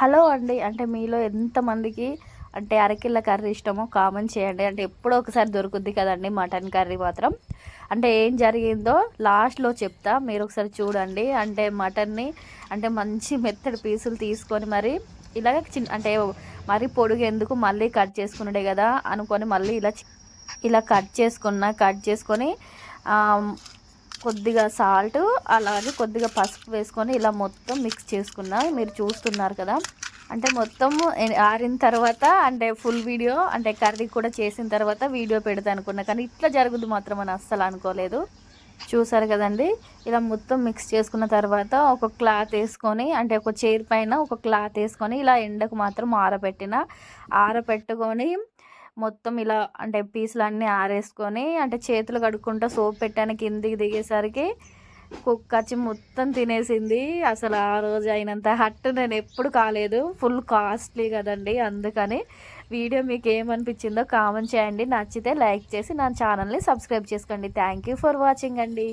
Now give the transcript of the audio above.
Hello అండి. అంటే మీలో ఎంతమందికి అంటే అరకిల్ల కర్రీ ఇష్టమో కామెంట్ చేయండి. అంటే ఎప్పుడో ఒకసారి దొరుకుద్ది కదండి మటన్ కర్రీ మాత్రం. అంటే ఏం జరిగిందో లాస్ట్లో చెప్తా. మీరు ఒకసారి చూడండి. అంటే మటన్ని అంటే మంచి మెత్తడి పీసులు తీసుకొని మరి ఇలాగ చిన్న అంటే మరి పొడుగు ఎందుకు మళ్ళీ కట్ చేసుకున్నాడే కదా అనుకొని మళ్ళీ ఇలా ఇలా కట్ చేసుకున్న కట్ చేసుకొని కొద్దిగా సాల్ట్ అలాగే కొద్దిగా పసుపు వేసుకొని ఇలా మొత్తం మిక్స్ చేసుకున్నా మీరు చూస్తున్నారు కదా. అంటే మొత్తం ఆరిన తర్వాత అంటే ఫుల్ వీడియో అంటే కర్రీ కూడా చేసిన తర్వాత వీడియో పెడతా అనుకున్నా. కానీ ఇట్లా జరుగుద్ది మాత్రం అని అస్సలు అనుకోలేదు. చూసారు కదండి? ఇలా మొత్తం మిక్స్ చేసుకున్న తర్వాత ఒక క్లాత్ వేసుకొని అంటే ఒక చైర్ పైన ఒక క్లాత్ వేసుకొని ఇలా ఎండకు మాత్రం ఆరబెట్టిన. ఆరబెట్టుకొని మొత్తం ఇలా అంటే పీసులు అన్నీ ఆరేసుకొని అంటే చేతులు కడుక్కుంటా సోప్ పెట్టాను కిందికి దిగేసరికి కుక్కచ్చి మొత్తం తినేసింది. అసలు ఆ రోజు అయినంత హట్ నేను ఎప్పుడు కాలేదు. ఫుల్ కాస్ట్లీ కదండి అందుకని. వీడియో మీకు ఏమనిపించిందో కామెంట్ చేయండి. నచ్చితే లైక్ చేసి నా ఛానల్ని సబ్స్క్రైబ్ చేసుకోండి. థ్యాంక్ యూ ఫర్ వాచింగ్ అండి.